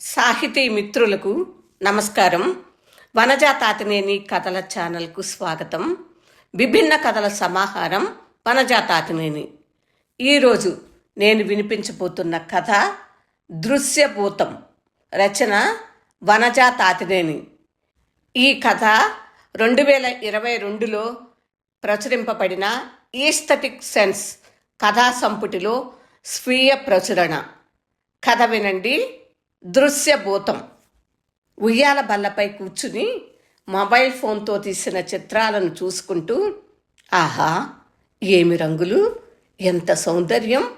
సాహితీ మిత్రులకు నమస్కారం. వనజా తాతినేని కథల ఛానల్కు స్వాగతం. విభిన్న కథల సమాహారం వనజా తాతినేని. ఈరోజు నేను వినిపించబోతున్న కథ దృశ్యభూతం రచన వనజా తాతినేని. ఈ కథ రెండు వేల ఇరవై రెండులో ప్రచురింపబడిన ఈస్థటిక్ సెన్స్ కథా సంపుటిలో స్వీయ ప్రచురణ. కథ వినండి. దృశ్యభూతం. ఉయ్యాల బల్లపై కూర్చుని మొబైల్ ఫోన్తో తీసిన చిత్రాలను చూసుకుంటూ ఆహా ఏమి రంగులు ఎంత సౌందర్యం.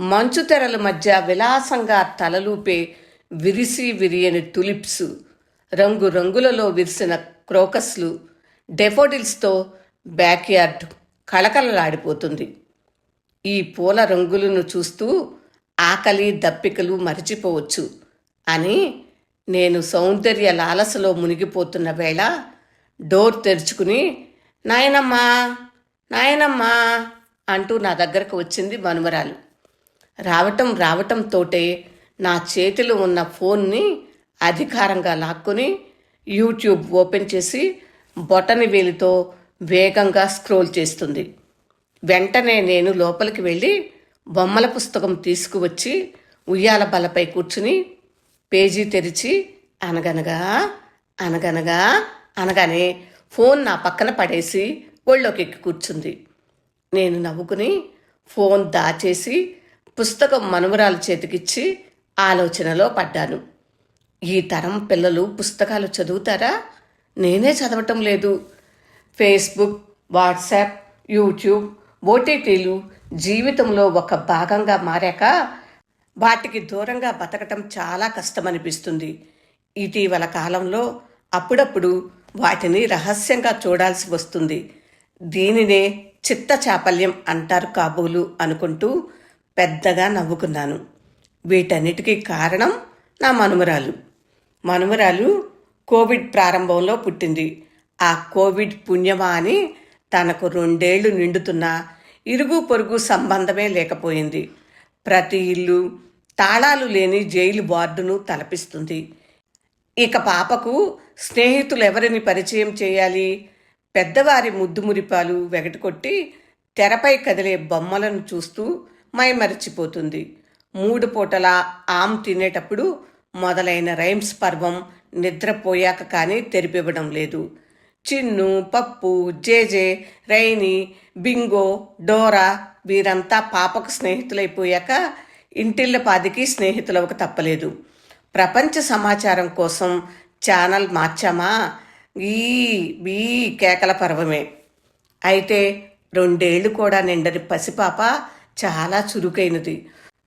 మంచు తెరల మధ్య విలాసంగా తలలూపే విరిసి విరియని తులిప్స్ రంగు రంగులలో విరిసిన క్రోకస్లు డెఫోడిల్స్తో బ్యాక్యార్డ్ కళకళలాడిపోతుంది. ఈ పూల రంగులను చూస్తూ ఆకలి దప్పికలు మరిచిపోవచ్చు. అని నేను సౌందర్య లాలసలో మునిగిపోతున్న వేళ డోర్ తెరుచుకుని నాయనమ్మా నాయనమ్మా అంటూ నా దగ్గరకు వచ్చింది మనుమరాలు. రావటం రావటంతోటే నా చేతిలో ఉన్న ఫోన్ని అధికారంగా లాక్కుని యూట్యూబ్ ఓపెన్ చేసి బొటని వేలితో వేగంగా స్క్రోల్ చేస్తుంది. వెంటనే నేను లోపలికి వెళ్ళి బొమ్మల పుస్తకం తీసుకువచ్చి ఉయ్యాల బలపై కూర్చుని పేజీ తెరిచి అనగనగా అనగనగా అనగానే ఫోన్ నా పక్కన పడేసి ఒళ్ళోకి ఎక్కి కూర్చుంది. నేను నవ్వుకుని ఫోన్ దాచేసి పుస్తకం మనుమరాల చేతికిచ్చి ఆలోచనలో పడ్డాను. ఈ తరం పిల్లలు పుస్తకాలు చదువుతారా? నేనే చదవటం లేదు. ఫేస్బుక్ వాట్సాప్ యూట్యూబ్ ఓటీటీలు జీవితంలో ఒక భాగంగా మారాక వాటికి దూరంగా బతకటం చాలా కష్టమనిపిస్తుంది. ఇటీవల కాలంలో అప్పుడప్పుడు వాటిని రహస్యంగా చూడాల్సి వస్తుంది. దీనినే చిత్త చాపల్యం అంటారు కాబోలు అనుకుంటూ పెద్దగా నవ్వుకున్నాను. వీటన్నిటికీ కారణం నా మనుమరాలు. మనుమరాలు కోవిడ్ ప్రారంభంలో పుట్టింది. ఆ కోవిడ్ పుణ్యమా అని తనకు రెండేళ్ళు నిండుతున్నా ఇరుగు పొరుగు సంబంధమే లేకపోయింది. ప్రతి ఇల్లు తాళాలు లేని జైలు వార్డును తలపిస్తుంది. ఇక పాపకు స్నేహితులు ఎవరిని పరిచయం చేయాలి? పెద్దవారి ముద్దు మురిపాలు వెగటకొట్టి తెరపై కదిలే బొమ్మలను చూస్తూ మైమరచిపోతుంది. మూడు పూటల ఆమ్ తినేటప్పుడు మొదలైన రైమ్స్ పర్వం నిద్రపోయాక కానీ తెరిపివ్వడం లేదు. చిన్ను పప్పు జేజే రైని బింగో డోరా వీరంతా పాపకు స్నేహితులైపోయాక ఇంటిళ్ళ పాదికి స్నేహితులవక తప్పలేదు. ప్రపంచ సమాచారం కోసం ఛానల్ మార్చామా? ఈ బీ కేకల పర్వమే. అయితే రెండేళ్ళు కూడా నిండని పసిపాప చాలా చురుకైనది.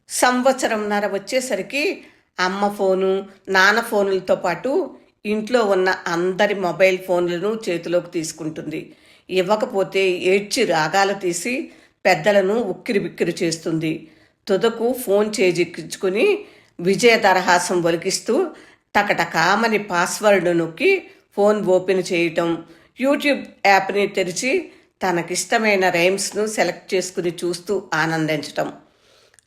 సంవత్సరంన్నర వచ్చేసరికి అమ్మ ఫోను నాన్న ఫోనులతో పాటు ఇంట్లో ఉన్న అందరి మొబైల్ ఫోన్లను చేతిలోకి తీసుకుంటుంది. ఇవ్వకపోతే ఏడ్చి రాగాలు తీసి పెద్దలను ఉక్కిరి బిక్కిరి చేస్తుంది. తుదకు ఫోన్ చేజిక్కించుకుని విజయ దరహాసం ఒలికిస్తూ టకటకామని పాస్వర్డ్ నొక్కి ఫోన్ ఓపెన్ చేయటం. యూట్యూబ్ యాప్ని తెరిచి తనకిష్టమైన రైమ్స్ను సెలెక్ట్ చేసుకుని చూస్తూ ఆనందించటం.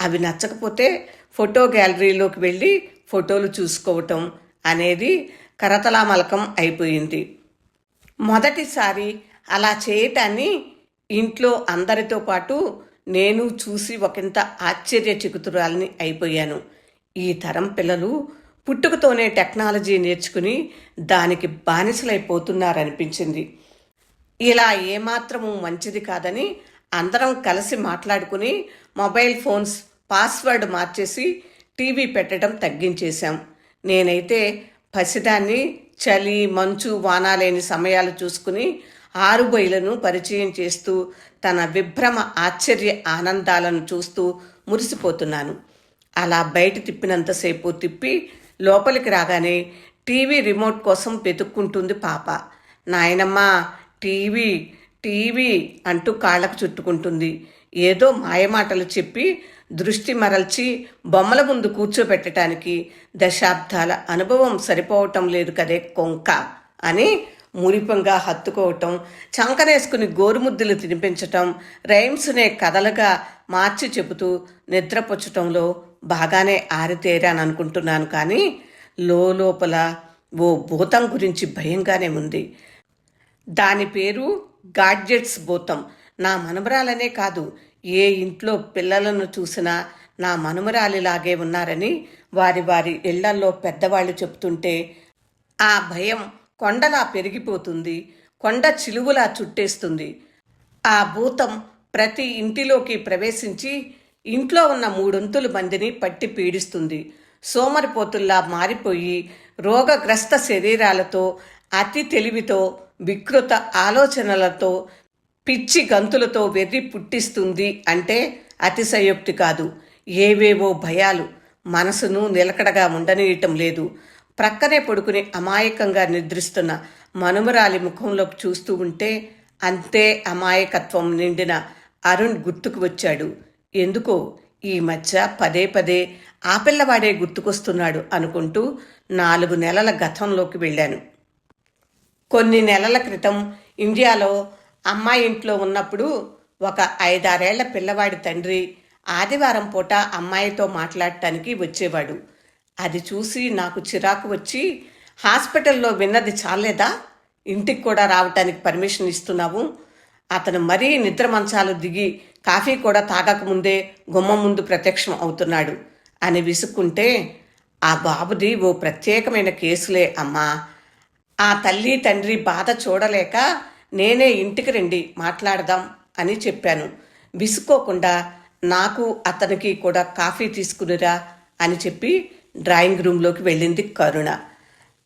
అవి నచ్చకపోతే ఫోటో గ్యాలరీలోకి వెళ్ళి ఫోటోలు చూసుకోవటం అనేది కరతలామలకం అయిపోయింది. మొదటిసారి అలా చేయటాన్ని ఇంట్లో అందరితో పాటు నేను చూసి ఒకంత ఆశ్చర్యచకితురాలని అయిపోయాను. ఈ తరం పిల్లలు పుట్టుకతోనే టెక్నాలజీ నేర్చుకుని దానికి బానిసలైపోతున్నారనిపించింది. ఇలా ఏమాత్రము మంచిది కాదని అందరం కలిసి మాట్లాడుకుని మొబైల్ ఫోన్స్ పాస్వర్డ్ మార్చేసి టీవీ పెట్టడం తగ్గించేశాం. నేనైతే పసిదాన్ని చలి మంచు వాన లేని సమయాలు చూసుకుని ఆరుబయలను పరిచయం చేస్తూ తన విభ్రమ ఆశ్చర్య ఆనందాలను చూస్తూ మురిసిపోతున్నాను. అలా బయట తిప్పినంతసేపు తిప్పి లోపలికి రాగానే టీవీ రిమోట్ కోసం వెతుక్కుంటుంది పాప. నాయనమ్మా టీవీ టీవీ అంటూ కాళ్ళకు చుట్టుకుంటుంది. ఏదో మాయమాటలు చెప్పి దృష్టి మరల్చి బొమ్మల ముందు కూర్చోబెట్టడానికి దశాబ్దాల అనుభవం సరిపోవటం లేదు కదే కొంక అని మురిపంగా హత్తుకోవటం చంకనేసుకుని గోరుముద్దులు తినిపించటం రైమ్స్నే కథలుగా మార్చి చెబుతూ నిద్రపుచ్చటంలో బాగానే ఆరితేరాను అనుకుంటున్నాను కానీ లోపల ఓ భూతం గురించి భయంగానే ఉంది. దాని పేరు గాడ్జెట్స్ భూతం. నా మనమరాలనే కాదు ఏ ఇంట్లో పిల్లలను చూసినా నా మనుమరాలిలాగే ఉన్నారని వారి వారి ఇళ్ళల్లో పెద్దవాళ్ళు చెప్తుంటే ఆ భయం కొండలా పెరిగిపోతుంది కొండ చిలువులా చుట్టేస్తుంది. ఆ భూతం ప్రతి ఇంటిలోకి ప్రవేశించి ఇంట్లో ఉన్న మూడొంతుల మందిని పట్టి పీడిస్తుంది. సోమరిపోతుల్లా మారిపోయి రోగగ్రస్త శరీరాలతో అతి తెలివితో వికృత ఆలోచనలతో పిచ్చి గంతులతో వెర్రి పుట్టిస్తుంది అంటే అతిశయోక్తి కాదు. ఏవేవో భయాలు మనసును నిలకడగా ఉండనీయటం లేదు. ప్రక్కనే పడుకుని అమాయకంగా నిద్రిస్తున్న మనుమరాలి ముఖంలోకి చూస్తూ ఉంటే అంతే అమాయకత్వం నిండిన అరుణ్ గుర్తుకు వచ్చాడు. ఎందుకో ఈ మధ్య పదే పదే ఆ పిల్లవాడే గుర్తుకొస్తున్నాడు అనుకుంటూ నాలుగు నెలల గతంలోకి వెళ్ళాను. కొన్ని నెలల క్రితం ఇండియాలో అమ్మాయి ఇంట్లో ఉన్నప్పుడు ఒక ఐదారేళ్ళ పిల్లవాడి తండ్రి ఆదివారం పూట అమ్మాయితో మాట్లాడటానికి వచ్చేవాడు. అది చూసి నాకు చిరాకు వచ్చి హాస్పిటల్లో విన్నది చాలేదా? ఇంటికి కూడా రావటానికి పర్మిషన్ ఇస్తున్నావు. అతను మరీ నిద్ర మంచాలు దిగి కాఫీ కూడా తాగకముందే గుమ్మం ముందు ప్రత్యక్షం అవుతున్నాడు అని విసుక్కుంటే ఆ బాబుది ఓ ప్రత్యేకమైన కేసులే అమ్మా. ఆ తల్లి తండ్రి బాధ చూడలేక నేనే ఇంటికి రండి మాట్లాడదాం అని చెప్పాను. విసుకోకుండా నాకు అతనికి కూడా కాఫీ తీసుకునిరా అని చెప్పి డ్రాయింగ్ రూమ్లోకి వెళ్ళింది కరుణ.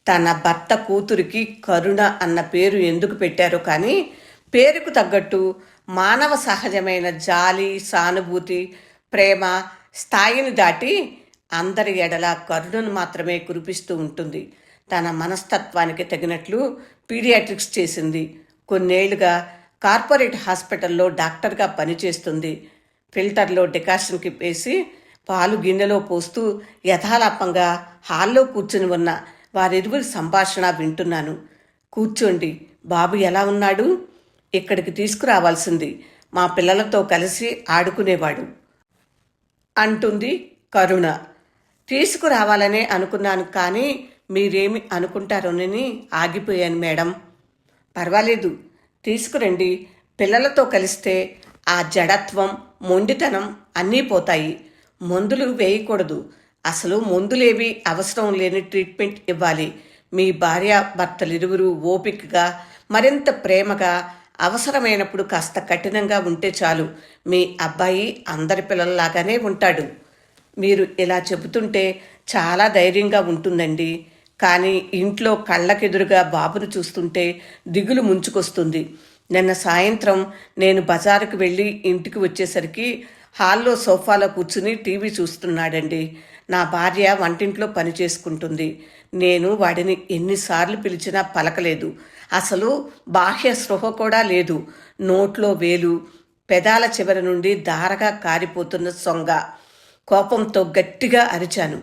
తన భర్త కూతురికి కరుణ అన్న పేరు ఎందుకు పెట్టారో కానీ పేరుకు తగ్గట్టు మానవ సహజమైన జాలి సానుభూతి ప్రేమ స్థాయిని దాటి అందరి ఎడల కరుణను మాత్రమే కురిపిస్తూ ఉంటుంది. తన మనస్తత్వానికి తగినట్లు పీడియాట్రిక్స్ చేసింది. కొన్నేళ్ళుగా కార్పొరేట్ హాస్పిటల్లో డాక్టర్గా పనిచేస్తుంది. ఫిల్టర్లో డికాషన్కి వేసి పాలు గిన్నెలో పోస్తూ యథాలాపంగా హాల్లో కూర్చుని ఉన్న వారిరువురి సంభాషణ వింటున్నాను. కూర్చోండి. బాబు ఎలా ఉన్నాడు? ఇక్కడికి తీసుకురావాల్సింది మా పిల్లలతో కలిసి ఆడుకునేవాడు. అంటుంది కరుణ. తీసుకురావాలనే అనుకున్నాను కానీ మీరేమి అనుకుంటారోనని ఆగిపోయాను మేడం. పర్వాలేదు. తీసుకురండి. పిల్లలతో కలిస్తే ఆ జడత్వం మొండితనం అన్నీ పోతాయి. మందులు వేయకూడదు. అసలు మందులేవి అవసరం లేని ట్రీట్మెంట్ ఇవ్వాలి. మీ భార్య భర్తలిరువురు ఓపికగా మరింత ప్రేమగా అవసరమైనప్పుడు కాస్త కఠినంగా ఉంటే చాలు. మీ అబ్బాయి అందరి పిల్లల్లాగానే ఉంటాడు. మీరు ఇలా చెబుతుంటే చాలా ధైర్యంగా ఉంటుందండి. కానీ ఇంట్లో కళ్ళకెదురుగా బాబును చూస్తుంటే దిగులు ముంచుకొస్తుంది. నిన్న సాయంత్రం నేను బజారుకు వెళ్ళి ఇంటికి వచ్చేసరికి హాల్లో సోఫాలో కూర్చుని టీవీ చూస్తున్నాడండి. నా భార్య వంటింట్లో పని చేసుకుంటుంది. నేను వాడిని ఎన్నిసార్లు పిలిచినా పలకలేదు. అసలు బాహ్య స్పృహ కూడా లేదు. నోట్లో వేలు పెదాల చివరి నుండి దారగా కారిపోతున్న సొంగ. కోపంతో గట్టిగా అరిచాను.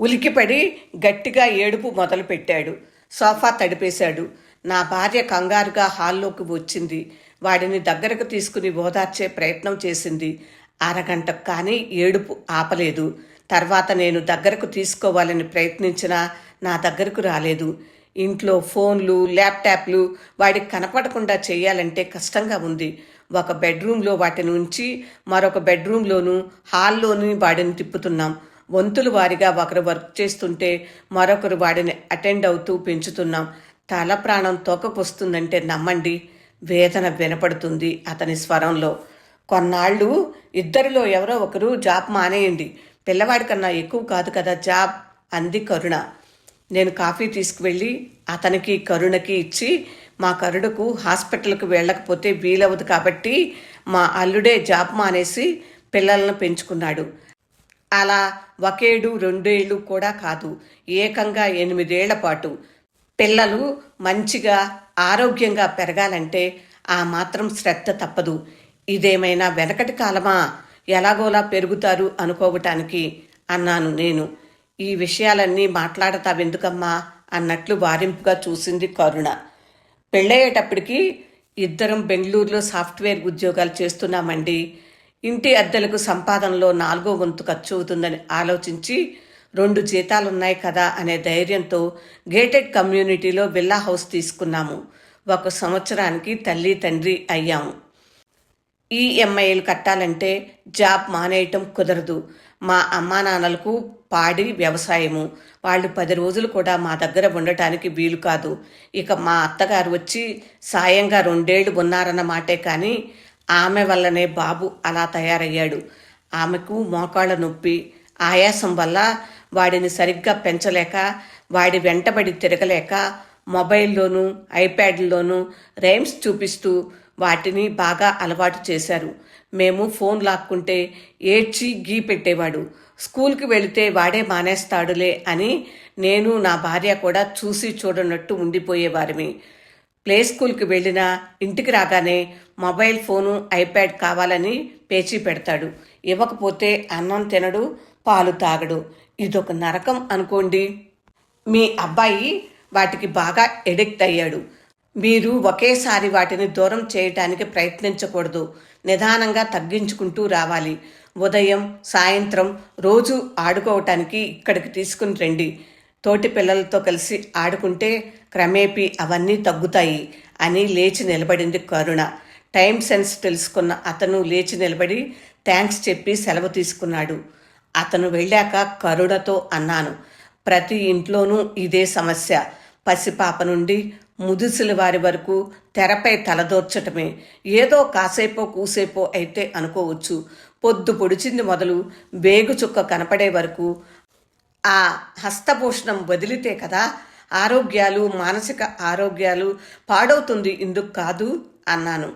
ఉలికిపడి గట్టిగా ఏడుపు మొదలుపెట్టాడు. సోఫా తడిపేశాడు. నా భార్య కంగారుగా హాల్లోకి వచ్చింది. వాడిని దగ్గరకు తీసుకుని ఓదార్చే ప్రయత్నం చేసింది. అరగంట కానీ ఏడుపు ఆపలేదు. తర్వాత నేను దగ్గరకు తీసుకోవాలని ప్రయత్నించినా నా దగ్గరకు రాలేదు. ఇంట్లో ఫోన్లు ల్యాప్టాప్లు వాడికి కనపడకుండా చేయాలంటే కష్టంగా ఉంది. ఒక బెడ్రూమ్లో వాటిని ఉంచి మరొక బెడ్రూమ్లోను హాల్లోని వాడిని తిప్పుతున్నాం. వంతులు వారిగా ఒకరు వర్క్ చేస్తుంటే మరొకరు వాడిని అటెండ్ అవుతూ పెంచుతున్నాం. తల ప్రాణం తోకకొస్తుందంటే నమ్మండి. వేదన వినపడుతుంది అతని స్వరంలో. కొన్నాళ్ళు ఇద్దరిలో ఎవరో ఒకరు జాబ్ మానేయండి. పిల్లవాడి కన్నా ఎక్కువ కాదు కదా జాబ్ అంది కరుణ. నేను కాఫీ తీసుకువెళ్ళి అతనికి కరుణకి ఇచ్చి మా కరుణకు హాస్పిటల్కి వెళ్ళకపోతే వీలవదు కాబట్టి మా అల్లుడే జాబ్ మానేసి పిల్లలను పెంచుకున్నాడు. అలా ఒకేడు రెండేళ్ళు కూడా కాదు ఏకంగా ఎనిమిదేళ్ళ పాటు. పిల్లలు మంచిగా ఆరోగ్యంగా పెరగాలంటే ఆ మాత్రం శ్రద్ధ తప్పదు. ఇదేమైనా వెనకటి కాలమా? ఎలాగోలా పెరుగుతారు అనుకోవటానికి అన్నాను నేను. ఈ విషయాలన్నీ మాట్లాడతావెందుకమ్మా? అన్నట్లు వారింపుగా చూసింది కరుణ. పెళ్ళయ్యేటప్పటికి ఇద్దరం బెంగళూరులో సాఫ్ట్వేర్ ఉద్యోగాలు చేస్తున్నామండి. ఇంటి అద్దెలకు సంపాదనలో నాలుగో వంతు ఖర్చు అవుతుందని ఆలోచించి రెండు జీతాలున్నాయి కదా అనే ధైర్యంతో గేటెడ్ కమ్యూనిటీలో విల్లా హౌస్ తీసుకున్నాము. ఒక సంవత్సరానికి తల్లి తండ్రి అయ్యాము. ఈఎంఐలు కట్టాలంటే జాబ్ మానేయటం కుదరదు. మా అమ్మా నాన్నలకు పాడి వ్యవసాయము. వాళ్ళు పది రోజులు కూడా మా దగ్గర ఉండటానికి వీలు కాదు. ఇక మా అత్తగారు వచ్చి సాయంగా రెండేళ్ళు ఉన్నారన్న మాటే కానీ ఆమె వల్లనే బాబు అలా తయారయ్యాడు. ఆమెకు మోకాళ్ళ నొప్పి ఆయాసం వల్ల వాడిని సరిగ్గా పెంచలేక వాడి వెంటబడి తిరగలేక మొబైల్లోనూ ఐప్యాడ్లోనూ రైమ్స్ చూపిస్తూ వాటిని బాగా అలవాటు చేశారు. మేము ఫోన్ లాక్కుంటే ఏడ్చి గీ పెట్టేవాడు. స్కూల్కి వెళితే వాడే మానేస్తాడులే అని నేను నా భార్య కూడా చూసి చూడనట్టు ఉండిపోయేవారిమి ప్లే స్కూల్కి వెళ్ళినా ఇంటికి రాగానే మొబైల్ ఫోను ఐప్యాడ్ కావాలని పేచీ పెడతాడు. ఇవ్వకపోతే అన్నం తినడు పాలు తాగడు. ఇదొక నరకం అనుకోండి. మీ అబ్బాయి వాటికి బాగా ఎడిక్ట్ అయ్యాడు. మీరు ఒకేసారి వాటిని దూరం చేయటానికి ప్రయత్నించకూడదు. నిదానంగా తగ్గించుకుంటూ రావాలి. ఉదయం సాయంత్రం రోజు ఆడుకోవటానికి ఇక్కడికి తీసుకుని రండి. తోటి పిల్లలతో కలిసి ఆడుకుంటే క్రమేపీ అవన్నీ తగ్గుతాయి అని లేచి నిలబడింది కరుణ. టైం సెన్స్ తెలుసుకున్న అతను లేచి నిలబడి థ్యాంక్స్ చెప్పి సెలవు తీసుకున్నాడు. అతను వెళ్ళాక కరుణతో అన్నాను ప్రతి ఇంట్లోనూ ఇదే సమస్య. పసిపాప నుండి ముదుసుల వారి వరకు తెరపై తలదోర్చటమే ఏదో కాసేపో కూసేపో అయితే అనుకోవచ్చు. పొద్దు పొడిచింది మొదలు వేగు చుక్క కనపడే వరకు ఆ హస్తభూషణం వదిలితే కదా ఆరోగ్యాలు మానసిక ఆరోగ్యాలు పాడవుతుంది. ఇందుకు కాదు అన్నాను.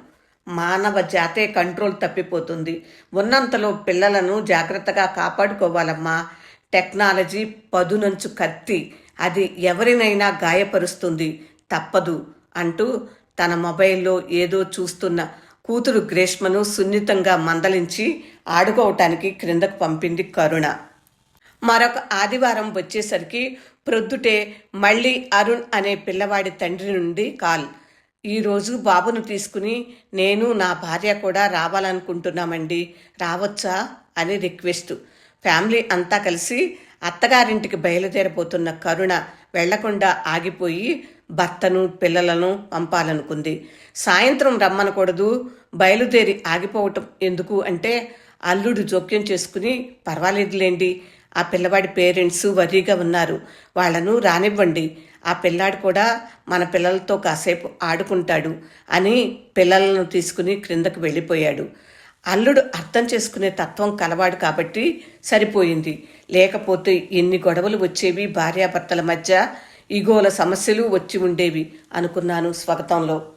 మానవ జాతే కంట్రోల్ తప్పిపోతుంది. ఉన్నంతలో పిల్లలను జాగ్రత్తగా కాపాడుకోవాలమ్మా. టెక్నాలజీ పదునంచు కత్తి. అది ఎవరినైనా గాయపరుస్తుంది. తప్పదు అంటూ తన మొబైల్లో ఏదో చూస్తున్న కూతురు గ్రేష్మను సున్నితంగా మందలించి ఆడుకోవటానికి క్రిందకు పంపింది కరుణ. మరొక ఆదివారం వచ్చేసరికి ప్రొద్దుటే మళ్ళీ అరుణ్ అనే పిల్లవాడి తండ్రి నుండి కాల్. ఈరోజు బాబును తీసుకుని నేను నా భార్య కూడా రావాలనుకుంటున్నామండి. రావచ్చా? అని రిక్వెస్ట్. ఫ్యామిలీ అంతా కలిసి అత్తగారింటికి బయలుదేరబోతున్న కరుణ వెళ్ళకుండా ఆగిపోయి భర్తను పిల్లలను పంపాలనుకుంది. సాయంత్రం రమ్మనకూడదు బయలుదేరి ఆగిపోవటం ఎందుకు అంటే అల్లుడు జోక్యం చేసుకుని పర్వాలేదులేండి ఆ పిల్లవాడి పేరెంట్స్ వరీగా ఉన్నారు వాళ్ళను రానివ్వండి ఆ పిల్లాడు కూడా మన పిల్లలతో కాసేపు ఆడుకుంటాడు అని పిల్లలను తీసుకుని క్రిందకు వెళ్ళిపోయాడు. అల్లుడు అర్థం చేసుకునే తత్వం కలవాడు కాబట్టి సరిపోయింది. లేకపోతే ఎన్ని గొడవలు వచ్చేవి భార్యాభర్తల మధ్య ఇగోల సమస్యలు వచ్చి ఉండేవి అనుకున్నాను స్వాగతంలో.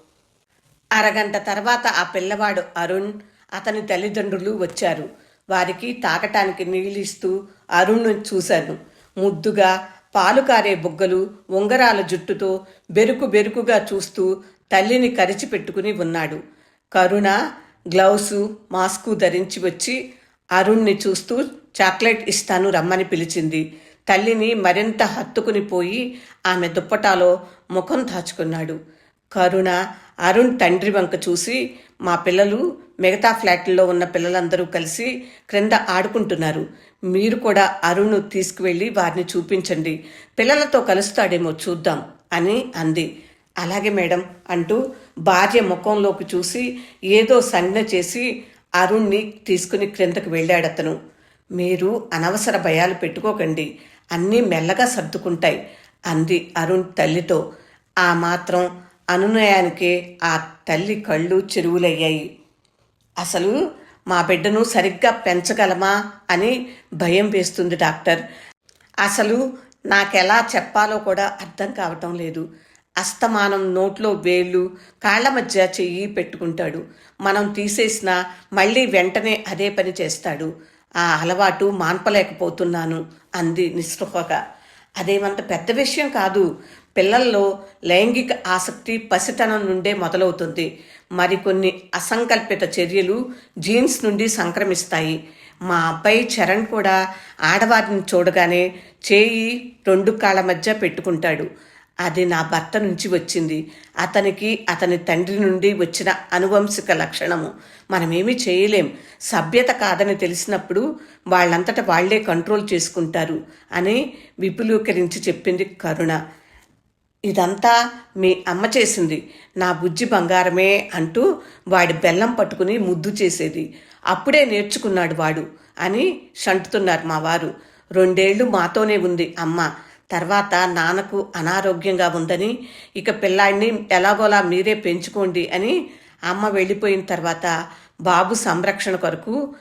అరగంట తర్వాత ఆ పిల్లవాడు అరుణ్ అతని తల్లిదండ్రులు వచ్చారు. వారికి తాకటానికి నీళ్ళిస్తూ అరుణ్ను చూశాను. ముద్దుగా పాలు కారే బుగ్గలు ఉంగరాల జుట్టుతో బెరుకు బెరుకుగా చూస్తూ తల్లిని కరిచి పెట్టుకుని ఉన్నాడు. కరుణ గ్లౌసు మాస్కు ధరించి వచ్చి అరుణ్ని చూస్తూ చాక్లెట్ ఇస్తాను రమ్మని పిలిచింది. తల్లిని మరింత హత్తుకుని పోయి ఆమె దుప్పటాలో ముఖం దాచుకున్నాడు. కరుణ అరుణ్ తండ్రి వంక చూసి మా పిల్లలు మిగతా ఫ్లాట్లో ఉన్న పిల్లలందరూ కలిసి క్రింద ఆడుకుంటున్నారు. మీరు కూడా అరుణ్ను తీసుకువెళ్ళి వారిని చూపించండి. పిల్లలతో కలుస్తాడేమో చూద్దాం అని అంది. అలాగే మేడం అంటూ భార్య ముఖంలోకి చూసి ఏదో సంజ్ఞ చేసి అరుణ్ని తీసుకుని క్రిందకు వెళ్ళాడతను. మీరు అనవసర భయాలు పెట్టుకోకండి. అన్నీ మెల్లగా సర్దుకుంటాయి అంది అరుణ్ తల్లితో. ఆ మాత్రం అనునయానికే ఆ తల్లి కళ్ళు చెరువులయ్యాయి. అసలు మా బిడ్డను సరిగ్గా పెంచగలమా అని భయం వేస్తుంది డాక్టర్. అసలు నాకెలా చెప్పాలో కూడా అర్థం కావటం లేదు. అస్తమానం నోట్లో వేళ్ళు కాళ్ళ మధ్య చెయ్యి పెట్టుకుంటాడు. మనం తీసేసిన మళ్ళీ వెంటనే అదే పని చేస్తాడు. ఆ అలవాటు మాన్పలేకపోతున్నాను అంది నిస్పృహగా అదేమంత పెద్ద విషయం కాదు. పిల్లల్లో లైంగిక ఆసక్తి పసితనం నుండే మొదలవుతుంది. మరికొన్ని అసంకల్పిత చర్యలు జీన్స్ నుండి సంక్రమిస్తాయి. మా అబ్బాయి చరణ్ కూడా ఆడవారిని చూడగానే చేయి రెండు కాళ్ళ మధ్య పెట్టుకుంటాడు. అది నా భర్త నుంచి వచ్చింది. అతనికి అతని తండ్రి నుండి వచ్చిన అనువంశిక లక్షణము. మనమేమీ చేయలేం. సభ్యత కాదని తెలిసినప్పుడు వాళ్ళంతట వాళ్ళే కంట్రోల్ చేసుకుంటారు అని విపులీకరించి చెప్పింది కరుణ. ఇదంతా మీ అమ్మ చేసింది. నా బుజ్జి బంగారమే అంటూ వాడి బెల్లం పట్టుకుని ముద్దు చేసేది. అప్పుడే నేర్చుకున్నాడు వాడు అని షంటుతున్నారు మా వారు. రెండేళ్ళు మాతోనే ఉంది అమ్మ. తర్వాత నాన్నకు అనారోగ్యంగా ఉందని ఇక పిల్లాడిని ఎలాగోలా మీరే పెంచుకోండి అని అమ్మ వెళ్ళిపోయిన తర్వాత బాబు సంరక్షణ కొరకు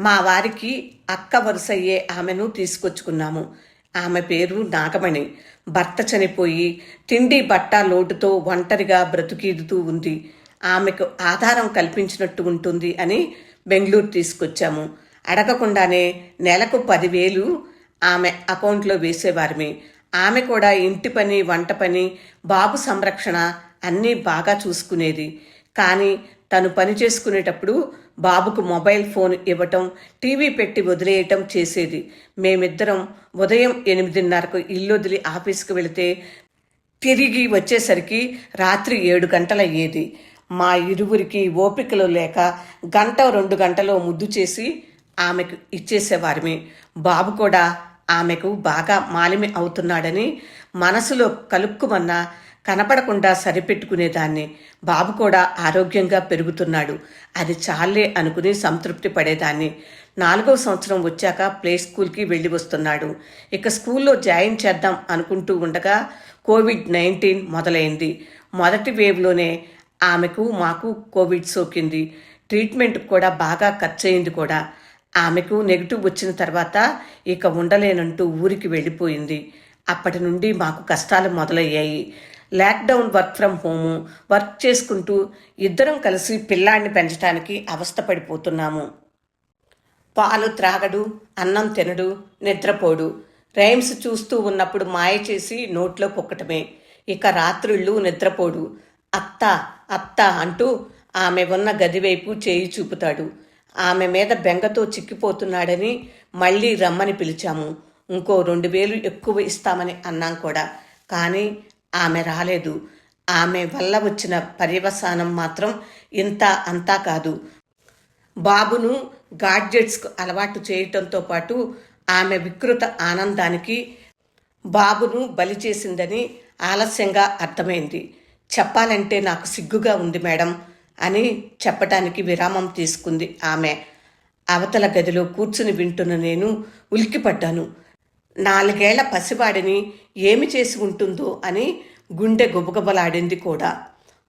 మా వారికి అక్క వరుసయ్యే ఆమెను తీసుకొచ్చుకున్నాము. ఆమె పేరు నాగమణి. భర్త చనిపోయి తిండి బట్ట లోటుతో ఒంటరిగా బ్రతికీదుతూ ఉంది. ఆమెకు ఆధారం కల్పించినట్టు ఉంటుంది అని బెంగళూరు తీసుకొచ్చాము. అడగకుండానే నెలకు పదివేలు ఆమె అకౌంట్లో వేసేవారిమి. ఆమె కూడా ఇంటి పని వంట పని బాబు సంరక్షణ అన్నీ బాగా చూసుకునేది. కానీ తను పని చేసుకునేటప్పుడు బాబుకు మొబైల్ ఫోన్ ఇవ్వటం టీవీ పెట్టి వదిలేయటం చేసేది. మేమిద్దరం ఉదయం ఎనిమిదిన్నరకు ఇల్లు వదిలి ఆఫీస్కి వెళితే తిరిగి వచ్చేసరికి రాత్రి ఏడు గంటలయ్యేది. మా ఇరువురికి ఓపికలు లేక గంట రెండు గంటలో ముద్దు చేసి ఆమెకు ఇచ్చేసేవారిమి. బాబు కూడా ఆమెకు బాగా మాలిమి అవుతున్నాడని మనసులో కలుక్కుమన్నా కనపడకుండా సరిపెట్టుకునేదాన్ని. బాబు కూడా ఆరోగ్యంగా పెరుగుతున్నాడు. అది చాలే అనుకుని సంతృప్తి పడేదాన్ని. నాలుగవ సంవత్సరం వచ్చాక ప్లే స్కూల్కి వెళ్ళి వస్తున్నాడు. ఇక స్కూల్లో జాయిన్ చేద్దాం అనుకుంటూ ఉండగా కోవిడ్ నైన్టీన్ మొదలైంది. మొదటి వేవ్లోనే ఆమెకు మాకు కోవిడ్ సోకింది. ట్రీట్మెంట్ కూడా బాగా ఖర్చయింది కూడా. ఆమెకు నెగిటివ్ వచ్చిన తర్వాత ఇక ఉండలేనంటూ ఊరికి వెళ్ళిపోయింది. అప్పటి నుండి మాకు కష్టాలు మొదలయ్యాయి. Lockdown work from home work చేసుకుంటూ ఇద్దరం కలిసి పిల్లాడిని పెంచడానికి అవస్థపడిపోతున్నాము. పాలు త్రాగడు అన్నం తినడు నిద్రపోడు. రైమ్స్ చూస్తూ ఉన్నప్పుడు మాయ చేసి నోట్లో పొక్కటమే ఇక రాత్రుళ్ళు నిద్రపోడు. అత్త అత్త అంటూ ఆమె ఉన్న గది వైపు చేయి చూపుతాడు. ఆమె మీద బెంగతో చిక్కిపోతున్నాడని మళ్ళీ రమ్మని పిలిచాము. ఇంకో రెండు వేలు ఎక్కువ ఇస్తామని అన్నాం కూడా. కానీ ఆమె రాలేదు. ఆమె వల్ల వచ్చిన పర్యవసానం మాత్రం ఇంత అంతా కాదు. బాబును గాడ్జెట్స్కు అలవాటు చేయటంతో పాటు ఆమె వికృత ఆనందానికి బాబును బలి చేసిందని ఆలస్యంగా అర్థమైంది. చెప్పాలంటే నాకు సిగ్గుగా ఉంది మేడం. అని చెప్పటానికి విరామం తీసుకుంది ఆమె. అవతల గదిలో కూర్చుని వింటున్న నేను ఉలిక్కిపడ్డాను. నాలుగేళ్ళ పసివాడిని ఏమి చేసి ఉంటుందో అని గుండె గుబగుబలాడింది కూడా.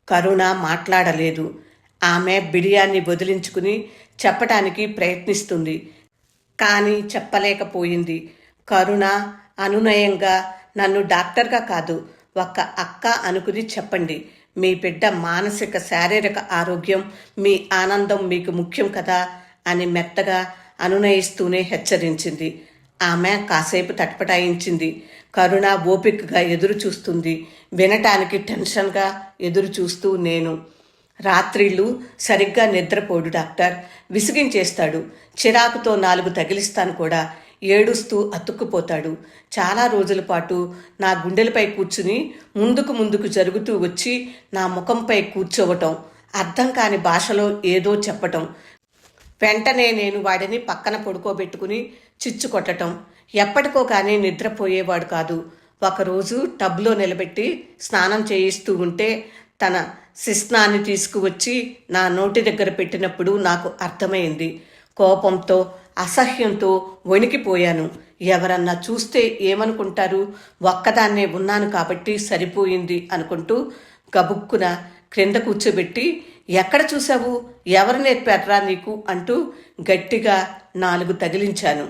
కరుణ మాట్లాడలేదు. ఆమె బిడియాన్ని వదిలించుకుని చెప్పటానికి ప్రయత్నిస్తుంది. కానీ చెప్పలేకపోయింది. కరుణ అనునయంగా నన్ను డాక్టర్గా కాదు ఒక్క అక్క అనుకుని చెప్పండి. మీ బిడ్డ మానసిక శారీరక ఆరోగ్యం మీ ఆనందం మీకు ముఖ్యం కదా అని మెత్తగా అనునయిస్తూనే హెచ్చరించింది. ఆమె కాసేపు తటపటాయించింది. కరుణ ఓపికగా ఎదురు చూస్తుంది వినటానికి టెన్షన్గా ఎదురు చూస్తూ నేను. రాత్రిళ్ళు సరిగ్గా నిద్రపోడు డాక్టర్. విసిగించేస్తాడు. చిరాకుతో నాలుగు తగిలిస్తాను కూడా. ఏడుస్తూ అతుక్కుపోతాడు. చాలా రోజుల పాటు నా గుండెలపై కూర్చుని ముందుకు ముందుకు జరుగుతూ వచ్చి నా ముఖంపై కూర్చోవటం అర్థం కాని భాషలో ఏదో చెప్పటం వెంటనే నేను వాడిని పక్కన పడుకోబెట్టుకుని చిచ్చు కొట్టటం ఎప్పటికో కానీ నిద్రపోయేవాడు కాదు. ఒకరోజు టబ్లో నిలబెట్టి స్నానం చేయిస్తూ ఉంటే తన శిస్నాన్ని తీసుకువచ్చి నా నోటి దగ్గర పెట్టినప్పుడు నాకు అర్థమైంది. కోపంతో అసహ్యంతో వణికిపోయాను. ఎవరన్నా చూస్తే ఏమనుకుంటారు? ఒక్కదాన్నే ఉన్నాను కాబట్టి సరిపోయింది అనుకుంటూ గబుక్కున క్రింద కూర్చోబెట్టి ఎక్కడ చూసావు ఎవరు నేర్పారా నీకు? అంటూ గట్టిగా నాలుగు తగిలించాను.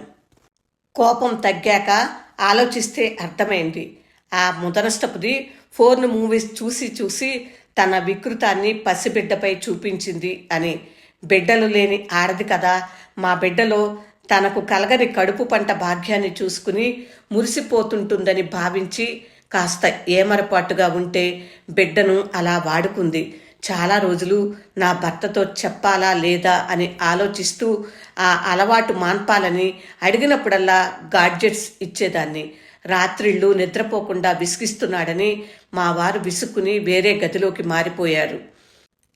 కోపం తగ్గాక ఆలోచిస్తే అర్థమైంది. ఆ ముదనష్టపుది ఫోర్న్ మూవీస్ చూసి చూసి తన వికృతాన్ని పసిబిడ్డపై చూపించింది అని. బిడ్డలు లేని ఆడది కదా మా బిడ్డలో తనకు కలగని కడుపు పంట భాగ్యాన్ని చూసుకుని మురిసిపోతుంటుందని భావించి కాస్త ఏమరపాటుగా ఉంటే బిడ్డను అలా వాడుకుంది. చాలా రోజులు నా భర్తతో చెప్పాలా లేదా అని ఆలోచిస్తూ ఆ అలవాటు మాన్పాలని అడిగినప్పుడల్లా గాడ్జెట్స్ ఇచ్చేదాన్ని. రాత్రిళ్ళు నిద్రపోకుండా విసిగిస్తున్నాడని మా వారు విసుక్కుని వేరే గదిలోకి మారిపోయారు.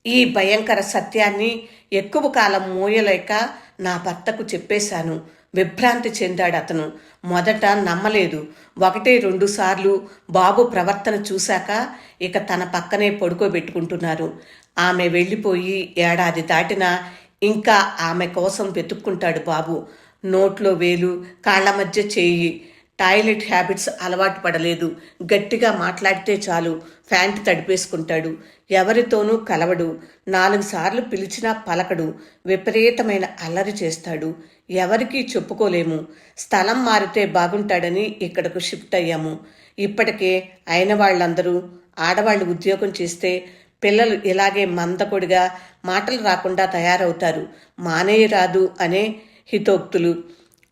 ఈ భయంకర సత్యాన్ని ఎక్కువ కాలం మోయలేక నా భర్తకు చెప్పేశాను. విభ్రాంతి చెందాడు అతను. మొదట నమ్మలేదు. ఒకటి రెండు సార్లు బాబు ప్రవర్తన చూశాక ఇక తన పక్కనే పడుకోబెట్టుకుంటున్నారు. ఆమె వెళ్ళిపోయి ఏడాది దాటినా ఇంకా ఆమె కోసం వెతుక్కుంటాడు బాబు. నోట్లో వేలు కాళ్ళ మధ్య చేయి టాయిలెట్ హ్యాబిట్స్ అలవాటు పడలేదు. గట్టిగా మాట్లాడితే చాలు. ఫ్యాంట్ తడిపేసుకుంటాడు. ఎవరితోనూ కలవడు. నాలుగు సార్లు పిలిచినా పలకడు. విపరీతమైన అల్లరి చేస్తాడు. ఎవరికీ చెప్పుకోలేము. స్థలం మారితే బాగుంటాడని ఇక్కడకు షిఫ్ట్ అయ్యాము. ఇప్పటికే అయిన వాళ్ళందరూ ఆడవాళ్ళు ఉద్యోగం చేస్తే పిల్లలు ఇలాగే మందకొడిగా మాటలు రాకుండా తయారవుతారు. మానేయరాదు అనే హితోక్తులు.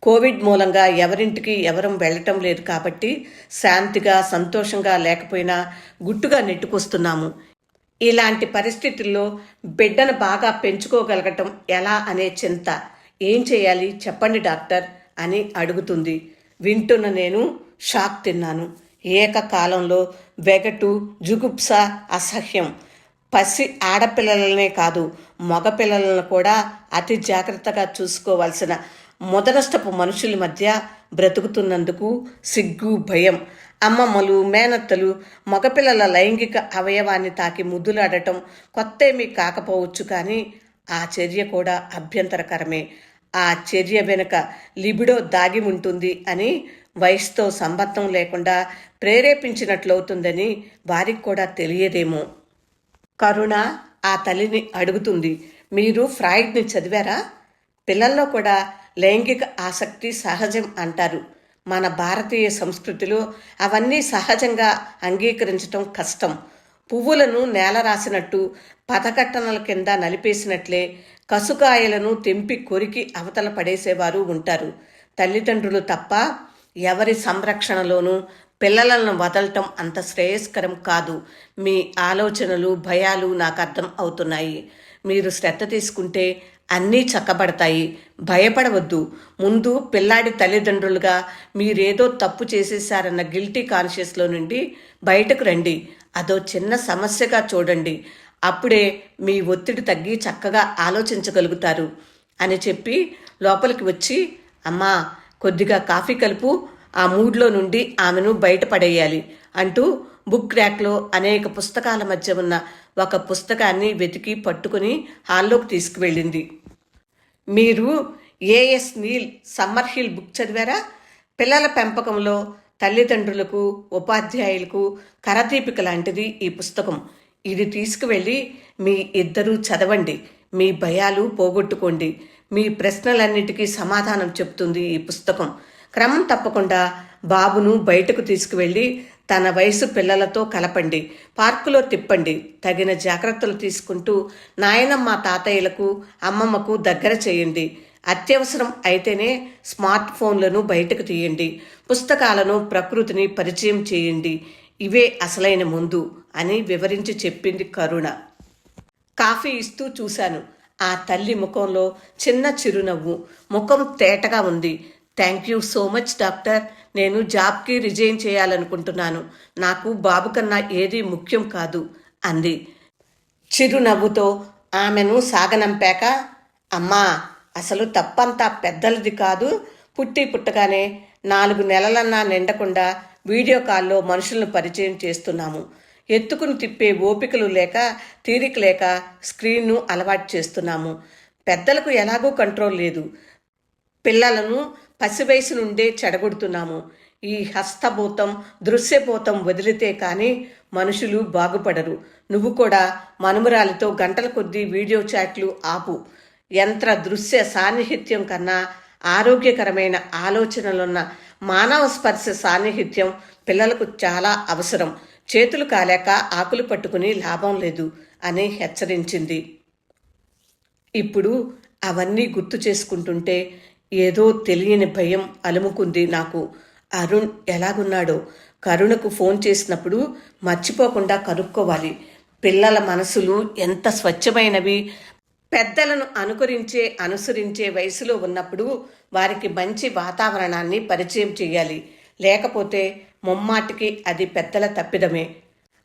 కోవిడ్ మూలంగా ఎవరింటికి ఎవరం వెళ్ళటం లేదు కాబట్టి శాంతిగా సంతోషంగా లేకపోయినా గుట్టుగా నెట్టుకొస్తున్నాము. ఇలాంటి పరిస్థితుల్లో బిడ్డను బాగా పెంచుకోగలగటం ఎలా అనే చింత. ఏం చేయాలి? చెప్పండి డాక్టర్ అని అడుగుతుంది. వింటున్న నేను షాక్ తిన్నాను. ఏకకాలంలో వెగటు జుగుప్స అసహ్యం. పసి ఆడపిల్లలనే కాదు మగపిల్లలను కూడా అతి జాగ్రత్తగా చూసుకోవాల్సిన మొదనష్టపు మనుషుల మధ్య బ్రతుకుతున్నందుకు సిగ్గు భయం. అమ్మమ్మలు మేనత్తలు మగపిల్లల లైంగిక అవయవాన్ని తాకి ముద్దులాడటం కొత్తేమీ కాకపోవచ్చు కానీ ఆ చర్య కూడా అభ్యంతరకరమే. ఆ చర్య వెనుక లిబిడో దాగి ఉంటుంది అని వయసుతో సంబంధం లేకుండా ప్రేరేపించినట్లవుతుందని వారికి కూడా తెలియదేమో. కరుణ ఆ తల్లిని అడుగుతుంది మీరు ఫ్రాయిడ్ని చదివారా? పిల్లల్లో కూడా లైంగిక ఆసక్తి సహజం అంటారు. మన భారతీయ సంస్కృతిలో అవన్నీ సహజంగా అంగీకరించటం కష్టం. పువ్వులను నేల రాసినట్టు పథకట్టనల కింద నలిపేసినట్లే కసుకాయలను తెంపి కొరికి అవతల పడేసేవారు ఉంటారు. తల్లిదండ్రులు తప్ప ఎవరి సంరక్షణలోనూ పిల్లలను వదలటం అంత శ్రేయస్కరం కాదు. మీ ఆలోచనలు భయాలు నాకు అర్థం అవుతున్నాయి. మీరు శ్రద్ధ తీసుకుంటే అన్నీ చక్కబడతాయి. భయపడవద్దు. ముందు పిల్లాడి తల్లిదండ్రులుగా మీరేదో తప్పు చేసేసారన్న గిల్టీ కాన్షియస్లో నుండి బయటకు రండి. అదో చిన్న సమస్యగా చూడండి. అప్పుడే మీ ఒత్తిడి తగ్గి చక్కగా ఆలోచించగలుగుతారు అని చెప్పి లోపలికి వచ్చి అమ్మా కొద్దిగా కాఫీ కలుపు. ఆ మూడ్లో నుండి ఆమెను బయటపడేయాలి అంటూ బుక్ ర్యాక్లో అనేక పుస్తకాల మధ్య ఉన్న ఒక పుస్తకాన్ని వెతికి పట్టుకుని హాల్లోకి తీసుకువెళ్ళింది. మీరు A S Neill Summerhill book చదివారా? పిల్లల పెంపకంలో తల్లిదండ్రులకు ఉపాధ్యాయులకు కరదీపిక లాంటిది ఈ పుస్తకం. ఇది తీసుకువెళ్ళి మీ ఇద్దరూ చదవండి. మీ భయాలు పోగొట్టుకోండి. మీ ప్రశ్నలన్నిటికీ సమాధానం చెప్తుంది ఈ పుస్తకం. క్రమం తప్పకుండా బాబును బయటకు తీసుకువెళ్ళి తన వయసు పిల్లలతో కలపండి పార్కులో తిప్పండి తగిన జాగ్రత్తలు తీసుకుంటూ నాయనమ్మ తాతయ్యలకు అమ్మమ్మకు దగ్గర చేయండి. అత్యవసరం అయితేనే స్మార్ట్ ఫోన్లను బయటకు తీయండి పుస్తకాలను ప్రకృతిని పరిచయం చేయండి. ఇవే అసలైన ముందు అని వివరించి చెప్పింది కరుణ. కాఫీ ఇస్తూ చూశాను. ఆ తల్లి ముఖంలో చిన్న చిరునవ్వు ముఖం తేటగా ఉంది. Thank you so much doctor. నేను జాబ్కి రిజైన్ చేయాలనుకుంటున్నాను. నాకు బాబు కన్నా ఏది ముఖ్యం కాదు అంది. చిరునవ్వుతో ఆమెను సాగనంపాక అమ్మా అసలు తప్పంతా పెద్దలది కాదు. పుట్టి పుట్టగానే నాలుగు నెలలన్నా నిండకుండా వీడియో కాల్లో మనుషులను పరిచయం చేస్తున్నాము. ఎత్తుకుని తిప్పే ఓపికలు లేక తీరిక లేక స్క్రీన్ను అలవాటు చేస్తున్నాము. పెద్దలకు ఎలాగూ కంట్రోల్ లేదు. పిల్లలను పసి నుండే చెడగొడుతున్నాము. ఈ హస్తభూతం దృశ్యభూతం వదిలితే కానీ మనుషులు బాగుపడరు. నువ్వు కూడా మనుమరాలతో గంటల కొద్దీ వీడియో చాట్లు ఆపు. యంత్ర దృశ్య సాన్నిహిత్యం కన్నా ఆరోగ్యకరమైన ఆలోచనలున్న మానవ స్పర్శ సాన్నిహిత్యం పిల్లలకు చాలా అవసరం. చేతులు కాలేక ఆకులు పట్టుకుని లాభం లేదు అని హెచ్చరించింది. ఇప్పుడు అవన్నీ గుర్తు చేసుకుంటుంటే ఏదో తెలియని భయం అలుముకుంది నాకు. అరుణ్ ఎలాగున్నాడో? కరుణకు ఫోన్ చేసినప్పుడు మర్చిపోకుండా కనుక్కోవాలి. పిల్లల మనసులు ఎంత స్వచ్ఛమైనవి? పెద్దలను అనుకరించే అనుసరించే వయసులో ఉన్నప్పుడు వారికి మంచి వాతావరణాన్ని పరిచయం చేయాలి. లేకపోతే ముమ్మాటికి అది పెద్దల తప్పిదమే.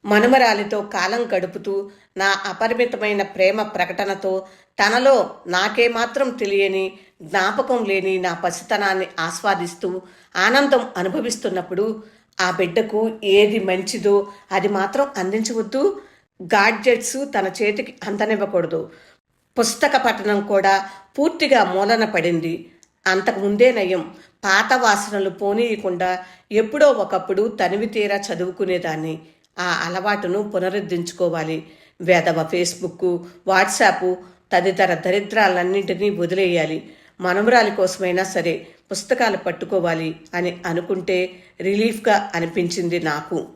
మనుమరాలితో కాలం గడుపుతూ నా అపరిమితమైన ప్రేమ ప్రకటనతో తనలో నాకే మాత్రం తెలియని జ్ఞాపకం లేని నా పసితనాన్ని ఆస్వాదిస్తూ ఆనందం అనుభవిస్తున్నప్పుడు ఆ బిడ్డకు ఏది మంచిదో అది మాత్రం అందించవద్దు. గాడ్జెట్స్ తన చేతికి అందనివ్వకూడదు. పుస్తక పఠనం కూడా పూర్తిగా మూలన పడింది. అంతకు ముందే నయం. పాత వాసనలు పోనీయకుండా ఎప్పుడో ఒకప్పుడు తనివి తీరా చదువుకునేదాన్ని. ఆ అలవాటును పునరుద్ధరించుకోవాలి. వేదవ ఫేస్బుక్ వాట్సాప్ తదితర దరిద్రాలన్నింటినీ వదిలేయాలి. మనవరాలి కోసమైనా సరే పుస్తకాలు పట్టుకోవాలి అని అనుకుంటే రిలీఫ్గా అనిపించింది నాకు.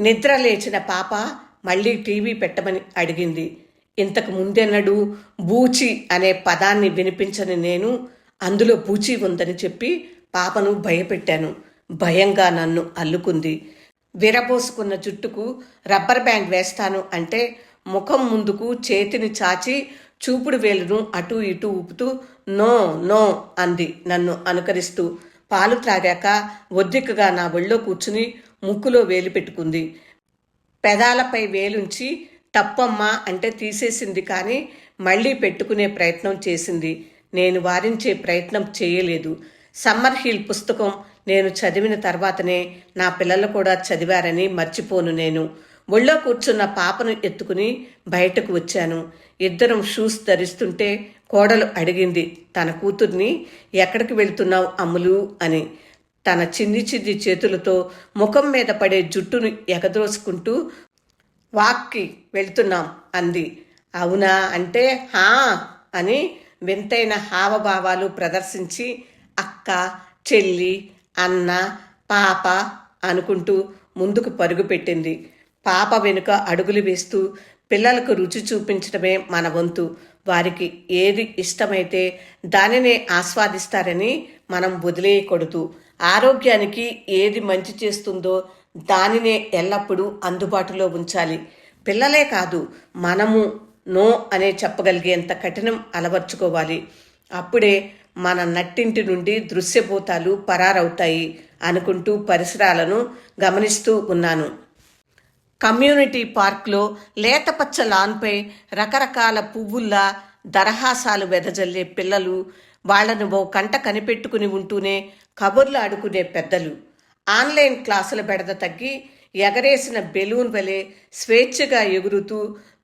నిద్ర లేచిన పాప మళ్ళీ టీవీ పెట్టమని అడిగింది. ఇంతకు ముందెన్నడూ బూచి అనే పదాన్ని వినిపించని నేను అందులో బూచి ఉందని చెప్పి పాపను భయపెట్టాను. భయంగా నన్ను అల్లుకుంది. విరబోసుకున్న జుట్టుకు రబ్బర్ బ్యాండ్ వేస్తాను అంటే ముఖం ముందుకు చేతిని చాచి చూపుడు వేలును అటూ ఇటూ ఊపుతూ నో నో అంది. నన్ను అనుకరిస్తూ పాలు త్రాగాక ఒద్దికగా నా ఒళ్ళో కూర్చుని ముక్కులో వేలు పెట్టుకుంది. పెదాలపై వేలుంచి తప్పమ్మా అంటే తీసేసింది కానీ మళ్ళీ పెట్టుకునే ప్రయత్నం చేసింది. నేను వారించే ప్రయత్నం చేయలేదు. సమ్మర్ హీల్ పుస్తకం నేను చదివిన తర్వాతనే నా పిల్లలు కూడా చదివారని మర్చిపోను నేను. ఒళ్ళో కూర్చున్న పాపను ఎత్తుకుని బయటకు వచ్చాను. ఇద్దరం షూస్ ధరిస్తుంటే కోడలు అడిగింది తన కూతుర్ని ఎక్కడికి వెళ్తున్నావు అమ్ములు? అని. తన చిన్ని చిన్ని చేతులతో ముఖం మీద పడే జుట్టును ఎగదోసుకుంటూ వాక్కి వెళ్తున్నాం అంది. అవునా? అంటే హా అని వింతైన హావభావాలు ప్రదర్శించి అక్క చెల్లి అన్న పాప అనుకుంటూ ముందుకు పరుగు పెట్టింది. పాప వెనుక అడుగులు వేస్తూ పిల్లలకు రుచి చూపించడమే మన వంతు. వారికి ఏది ఇష్టమైతే దానినే ఆస్వాదిస్తారని మనం వదిలేయకూడదు. ఆరోగ్యానికి ఏది మంచి చేస్తుందో దానినే ఎల్లప్పుడూ అందుబాటులో ఉంచాలి. పిల్లలే కాదు మనము నో అనే చెప్పగలిగేంత కఠినం అలవర్చుకోవాలి. అప్పుడే మన నట్టింటి నుండి దృశ్యభూతాలు పరారవుతాయి అనుకుంటూ పరిసరాలను గమనిస్తూ ఉన్నాను. కమ్యూనిటీ పార్క్లో లేతపచ్చ లాన్పై రకరకాల పువ్వుల్లా దరహాసాలు వెదజల్లే పిల్లలు వాళ్ళను ఓ కంట కనిపెట్టుకుని ఉంటూనే కబుర్లు ఆడుకునే పెద్దలు. ఆన్లైన్ క్లాసుల బెడద తగ్గి ఎగరేసిన బెలూన్ వలె స్వేచ్ఛగా ఎగురుతూ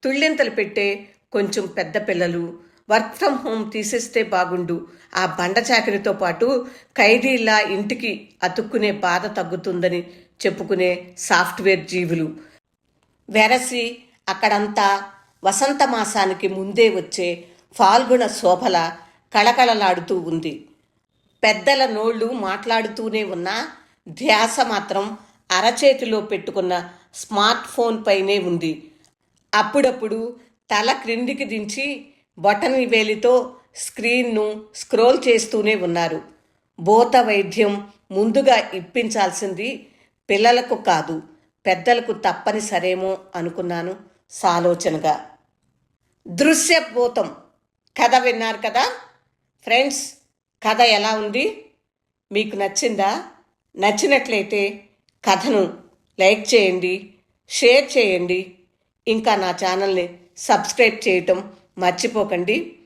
తుళ్ళింతలు పెట్టే కొంచెం పెద్ద పిల్లలు. వర్క్ ఫ్రమ్ హోమ్ తీసేస్తే బాగుండు. ఆ బండ చాకరితో పాటు ఖైదీలా ఇంటికి అతుక్కునే బాధ తగ్గుతుందని చెప్పుకునే సాఫ్ట్వేర్ జీవులు. వెరసి అక్కడంతా వసంత మాసానికి ముందే వచ్చే ఫాల్గుణ శోభల కళకళలాడుతూ ఉంది. పెద్దల నోళ్ళు మాట్లాడుతూనే ఉన్న ధ్యాస మాత్రం అరచేతిలో పెట్టుకున్న స్మార్ట్ ఫోన్ పైనే ఉంది. అప్పుడప్పుడు తల క్రిందికి దించి బటన్ వేలితో స్క్రీన్ను స్క్రోల్ చేస్తూనే ఉన్నారు. భూత వైద్యం ముందుగా ఇప్పించాల్సింది పిల్లలకు కాదు. పెద్దలకు తప్పనిసరేమో అనుకున్నాను సాలోచనగా. దృశ్యభూతం. కథ విన్నారు కదా? ఫ్రెండ్స్ కథ ఎలా ఉంది? మీకు నచ్చిందా? నచ్చినట్లయితే కథను లైక్ చేయండి షేర్ చేయండి. ఇంకా నా ఛానల్ని సబ్స్క్రైబ్ చేయటం మర్చిపోకండి.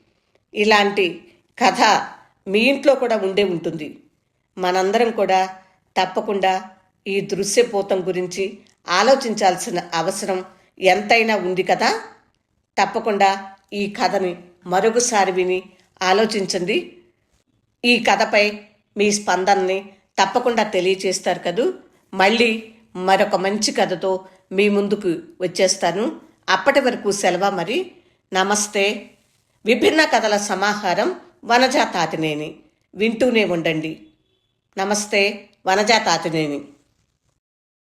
ఇలాంటి కథ మీ ఇంట్లో కూడా ఉండే ఉంటుంది. మనందరం కూడా తప్పకుండా ఈ దృశ్యపోతం గురించి ఆలోచించాల్సిన అవసరం ఎంతైనా ఉంది కదా? తప్పకుండా ఈ కథని మరొకసారి విని ఆలోచించండి. ఈ కథపై మీ స్పందనని తప్పకుండా తెలియచేస్తారు కదూ? మళ్ళీ మరొక మంచి కథతో మీ ముందుకు వచ్చేస్తాను. అప్పటి వరకు సెలవు మరి. నమస్తే. విభిన్న కథల సమాహారం వనజా తాతినేని వింటూనే ఉండండి. నమస్తే వనజా తాతినేని